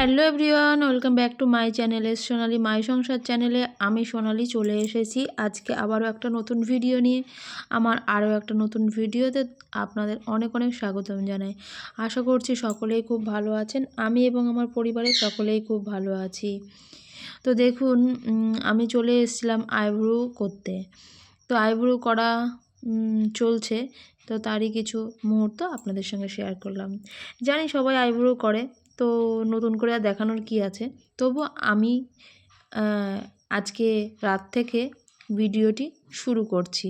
Hello everyone, welcome back to my চ্যানেলে সোনালি মাই সংসার চ্যানেলে আমি সোনালি চলে এসেছি। আজকে আবারও একটা নতুন ভিডিও নিয়ে, আমার আরও একটা নতুন ভিডিওতে আপনাদের অনেক অনেক স্বাগতম জানাই। আশা করছি সকলেই খুব ভালো আছেন, আমি এবং আমার পরিবারের সকলেই খুব ভালো আছি। তো দেখুন আমি চলে এসেছিলাম আইব্রু করতে। তো আইব্রু করা চলছে। তো তারই কিছু মুহূর্ত আপনাদের সঙ্গে শেয়ার করলাম। জানি সবাই আইব্রু করে তো নতুন করে আর দেখানোর কি আছে? তবু আমি আজকে রাত থেকে ভিডিওটি শুরু করছি।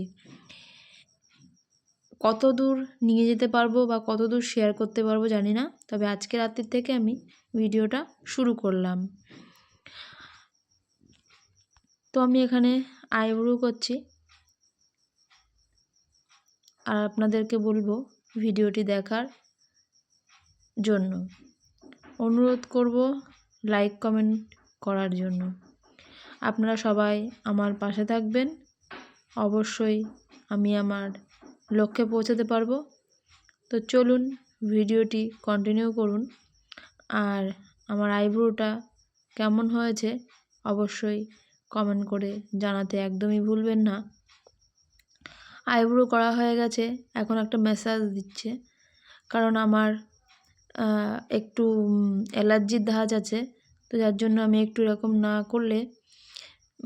কত দূর নিয়ে যেতে পারব বা কত দূর শেয়ার করতে পারব জানি না, তবে আজকে রাতের থেকে আমি ভিডিওটা শুরু করলাম। তো আমি এখানে আইব্রু করছি। আর আপনাদেরকে বলব ভিডিওটি দেখার জন্য। অনুরোধ করব লাইক কমেন্ট করার জন্য। আপনারা সবাই আমার পাশে থাকবেন। অবশ্যই আমি আমার লক্ষ্যে পৌঁছাতে পারব। তো চলুন ভিডিওটি কন্টিনিউ করুন। আর আমার আইব্রোটা কেমন হয়েছে অবশ্যই কমেন্ট করে জানাতে একদমই ভুলবেন না। আইব্রো করা হয়ে গেছে, এখন একটা ম্যাসাজ দিচ্ছে। কারণ আমার একটু অ্যালার্জির ধাঁচ আছে। তো যার জন্য আমি একটু এরকম না করলে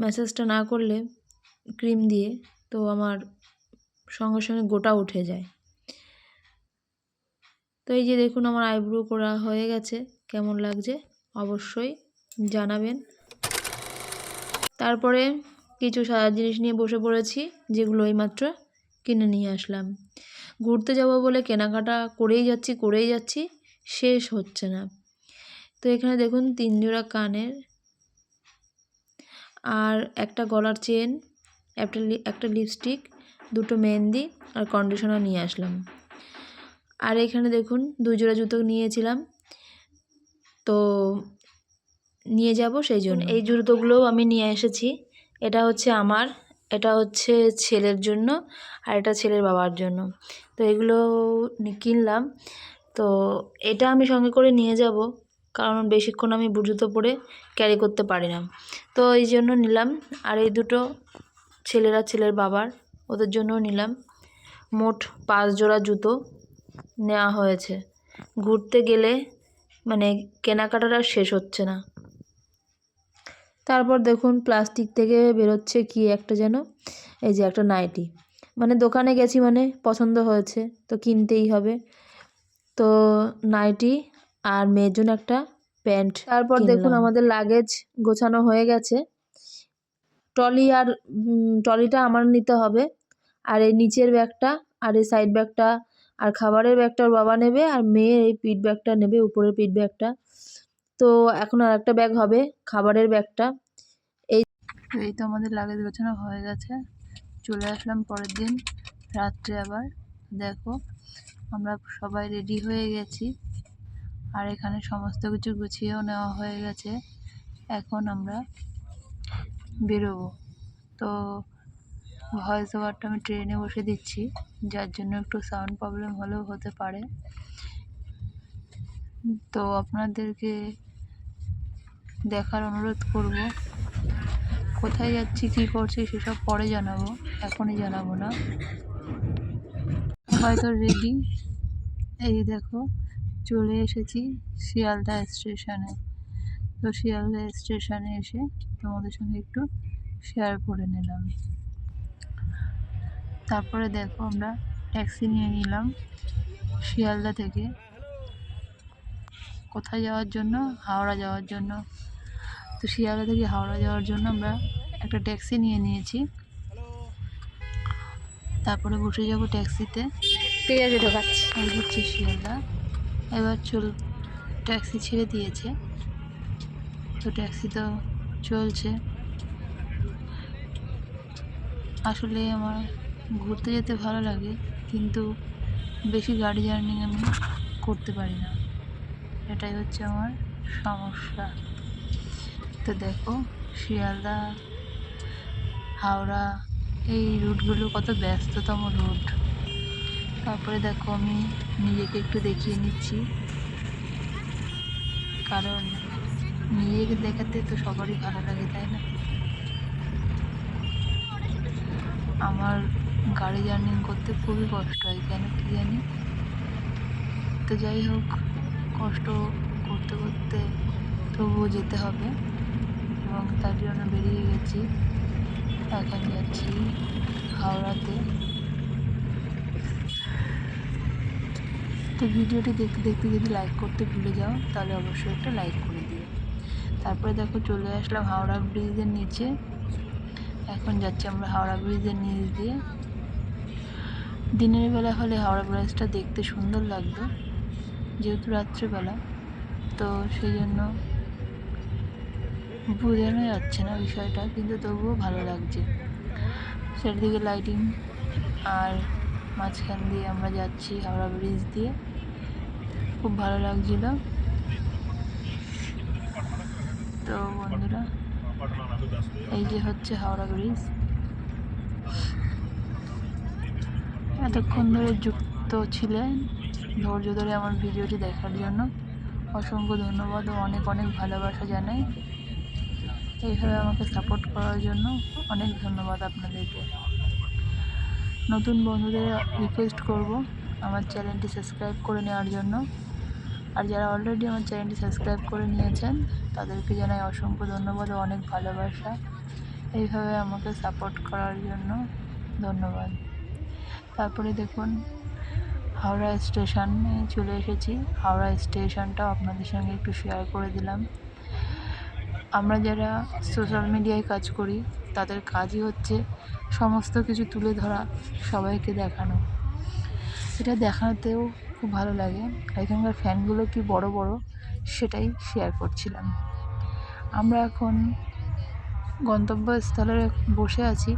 ম্যাসাজটা না করলে ক্রিম দিয়ে, তো আমার সঙ্গে সঙ্গে গোটা উঠে যায়। তো এই যে দেখুন আমার আইব্রো করা হয়ে গেছে, কেমন লাগছে অবশ্যই জানাবেন। তারপরে কিছু সাদা জিনিস নিয়ে বসে পড়েছি, যেগুলো এইমাত্র কিনে নিয়ে আসলাম। ঘুরতে যাব বলে কেনাকাটা করেই যাচ্ছি করেই যাচ্ছি। শেষ হচ্ছে না। তো এখানে দেখুন তিন জোড়া কানের আর একটা গলার চেন, একটা একটা লিপস্টিক দুটো মেহেন্দি আর কন্ডিশনার নিয়ে আসলাম। আর এখানে দেখুন দুই জোড়া জুতো নিয়েছিলাম। তো নিয়ে যাব সেই জন্য। এই জুতোগুলোও আমি নিয়ে এসেছি। এটা হচ্ছে আমার, এটা হচ্ছে ছেলের জন্য আর এটা ছেলের বাবার জন্য। তো এগুলো কিনলাম। তো এটা আমি সঙ্গে করে নিয়ে যাব, কারণ বেশিক্ষণ আমি জুতো পরে ক্যারি করতে পারি না। তো এই জন্য নিলাম, আর এই দুটো ছেলেরা ছেলের বাবার, ওদের জন্যও নিলাম। মোট পাঁচ জোড়া জুতো নেওয়া হয়েছে। ঘুরতে গেলে মানে কেনাকাটাটা শেষ হচ্ছে না। তারপর দেখুন প্লাস্টিক থেকে বেরোচ্ছে কি একটা যেন, এই যে একটা নাইটি। মানে দোকানে গেছি মানে পছন্দ হয়েছে, তো কিনতেই হবে। তো নাইটি আর মেয়ের জন্য একটা প্যান্ট তারপর দেখুন আমাদের লাগেজ গোছানো হয়ে গেছে। ট্রলি আর ট্রলিটা আমার নিতে হবে। আর এই নিচের ব্যাগটা আর এই সাইড ব্যাগটা আর খাবারের ব্যাগটা ওর বাবা নেবে আর মেয়ের এই পিঠ ব্যাগটা নেবে উপরের পিঠ ব্যাগটা। তো এখন আর একটা ব্যাগ হবে খাবারের ব্যাগটা। এই এই তো আমাদের লাগেজ গোছানো হয়ে গেছে। চলে আসলাম পরের দিন রাত্রে আবার দেখো। আমরা সবাই রেডি হয়ে গেছি। আর এখানে সমস্ত কিছু গুছিয়েও নেওয়া হয়ে গেছে। এখন আমরা বেরোবো। তো ভয়েস ওভারটা আমি ট্রেনে বসে দিচ্ছি, যার জন্য একটু সাউন্ড প্রবলেম হলেও হতে পারে। তো আপনাদেরকে দেখার অনুরোধ করব, কোথায় যাচ্ছি, কী করছি, সেসব পরে জানাব। এখনই জানাব না। হয়তো রেডি এই দেখো, চলে এসেছি শিয়ালদা স্টেশনে তো শিয়ালদা স্টেশনে এসে তোমাদের সঙ্গে একটু শেয়ার করে নিলাম। তারপরে দেখো আমরা ট্যাক্সি নিয়ে নিলাম শিয়ালদা থেকে। কোথায় যাওয়ার জন্য? হাওড়া যাওয়ার জন্য। তো শিয়ালদা থেকে হাওড়া যাওয়ার জন্য আমরা একটা ট্যাক্সি নিয়ে নিয়েছি। তারপরে বসে যাব ট্যাক্সিতে ঠিক আছে এই হচ্ছে শিয়ালদা। এবার চল ট্যাক্সি ছেড়ে দিয়েছে। তো ট্যাক্সি তো চলছে। আসলে আমার ঘুরতে যেতে ভালো লাগে, কিন্তু বেশি গাড়ি জার্নি আমি করতে পারি না। এটাই হচ্ছে আমার সমস্যা। তো দেখো, শিয়ালদা, হাওড়া, এই রুটগুলো কত ব্যস্ততম রুট। তারপরে দেখো আমি নিজেকে একটু দেখিয়ে নিচ্ছি। কারণ নিজেকে দেখাতে তো সবারই ভালো লাগে, তাই না? আমার গাড়ি জার্নিং করতে খুবই কষ্ট হয়, কেন কি জানি? তো যাই হোক, কষ্ট করতে করতে তবুও যেতে হবে এবং তার জন্য বেরিয়ে গেছি। এখন যাচ্ছি হাওড়াতে। তো ভিডিওটি দেখতে দেখতে যদি লাইক করতে ভুলে যাও, তাহলে অবশ্যই একটা লাইক করে দিও। তারপরে দেখো চলে আসলাম হাওড়া ব্রিজের নিচে। এখন যাচ্ছি আমরা হাওড়া ব্রিজের নিচ দিয়ে। দিনের বেলা হলে হাওড়া ব্রিজটা দেখতে সুন্দর লাগতো, যেহেতু রাত্রেবেলা। তো সেই জন্য বোঝানো যাচ্ছে না বিষয়টা, কিন্তু তবুও ভালো লাগছে। চারিদিকে লাইটিং আর মাঝখান দিয়ে আমরা যাচ্ছি হাওড়া ব্রিজ দিয়ে। খুব ভালো লাগছিল। তো বন্ধুরা, এই যে হচ্ছে হাওড়া ব্রিজ। এতক্ষণ ধরে যুক্ত ছিলেন, ধৈর্য ধরে আমার ভিডিওটি দেখার জন্য অসংখ্য ধন্যবাদ ও অনেক অনেক ভালোবাসা জানাই। এইভাবে আমাকে সাপোর্ট করার জন্য অনেক ধন্যবাদ আপনাদেরকে। নতুন বন্ধুদের রিকোয়েস্ট করব আমার চ্যানেলটি সাবস্ক্রাইব করে নেওয়ার জন্য। আর যারা অলরেডি আমার চ্যানেলটি সাবস্ক্রাইব করে নিয়েছেন, তাদেরকে জানাই অসংখ্য ধন্যবাদ ও অনেক ভালোবাসা। এইভাবে আমাকে সাপোর্ট করার জন্য ধন্যবাদ। তারপরে দেখুন, হাওড়া স্টেশনে চলে এসেছি। হাওড়া স্টেশনটাও আপনাদের সঙ্গে একটু শেয়ার করে দিলাম। আমরা যারা সোশ্যাল মিডিয়ায় কাজ করি, তাদের কাজই হচ্ছে সমস্ত কিছু তুলে ধরা, সবাইকে দেখানো। এটা দেখাতেও খুব ভালো লাগে। এখানকার ফ্যানগুলো কি বড় বড়, সেটাই শেয়ার করছিলাম। আমরা এখন গন্তব্যস্থলে বসে আছি।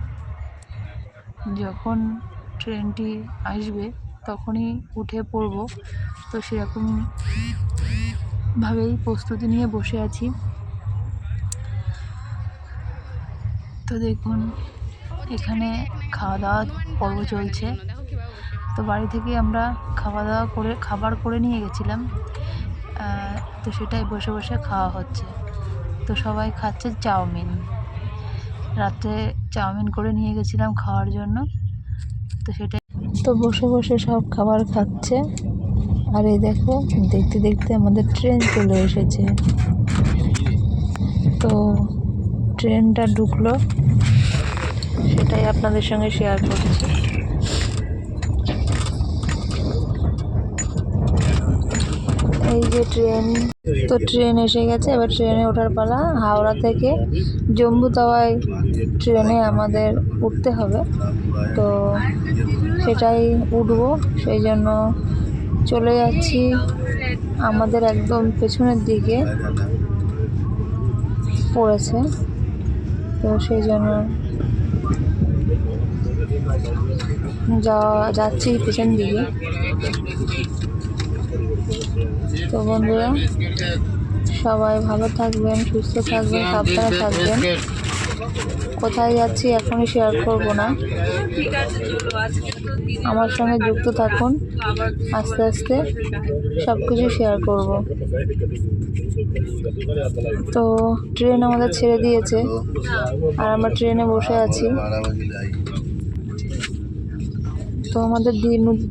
যখন ট্রেনটি আসবে, তখনই উঠে পড়ব। তো সেরকম ভাবেই প্রস্তুতি নিয়ে বসে আছি। তো দেখুন, এখানে খাওয়া দাওয়া পর্ব চলছে। তো বাড়ি থেকে আমরা খাওয়া দাওয়া করে, খাবার করে নিয়ে গেছিলাম। তো সেটাই বসে বসে খাওয়া হচ্ছে। তো সবাই খাচ্ছে চাউমিন। রাত্রে চাউমিন করে নিয়ে গেছিলাম খাওয়ার জন্য। তো সেটাই। তো বসে বসে সব খাবার খাচ্ছে। আর এই দেখো, দেখতে দেখতে আমাদের ট্রেন চলে এসেছে। তো ট্রেনটা ঢুকলো, সেটাই আপনাদের সঙ্গে শেয়ার করছি। এই যে ট্রেন, তো ট্রেন এসে গেছে, এবার ট্রেনে ওঠার পালা। হাওড়া থেকে জম্বু তাওয়ায় ট্রেনে আমাদের উঠতে হবে। তো সেটাই উঠবো, সেই জন্য চলে যাচ্ছি আমাদের একদম পেছনের দিকে পড়েছে। তো সেই জন্য যাচ্ছি পেছন দিকে। তো বন্ধুরা, সবাই ভালো থাকবেন, সুস্থ থাকবেন, সাবধানে থাকবেন। কোথায় যাচ্ছি এখনই শেয়ার করব না। আমার সঙ্গে যুক্ত থাকুন। আস্তে আস্তে সব কিছু শেয়ার করব। তো ট্রেন আমাদের ছেড়ে দিয়েছে। আর আমরা ট্রেনে বসে আছি। তো আমাদের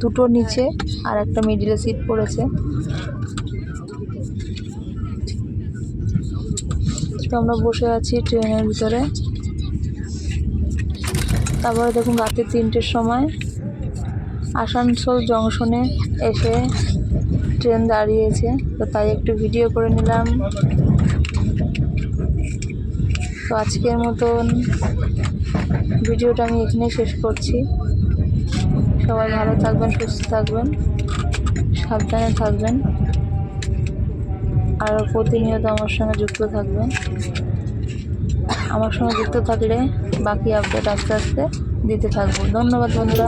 দুটো নিচে আর একটা মিডিলে সিট পড়েছে। তো আমরা বসে আছি ট্রেনের ভিতরে। তারপরে দেখুন রাতে তিনটের সময় আসানসোল জংশনে এসে ট্রেন দাঁড়িয়েছে, তো তাই একটু ভিডিও করে নিলাম। তো আজকের মতন ভিডিওটা আমি এখানেই শেষ করছি। সবাই ভালো থাকবেন, সুস্থ থাকবেন, সাবধানে থাকবেন, আর প্রতিনিয়ত আমার সঙ্গে যুক্ত থাকবেন। আমার সঙ্গে যুক্ত থাকলে বাকি আপডেট আস্তে আস্তে দিতে থাকব। ধন্যবাদ বন্ধুরা।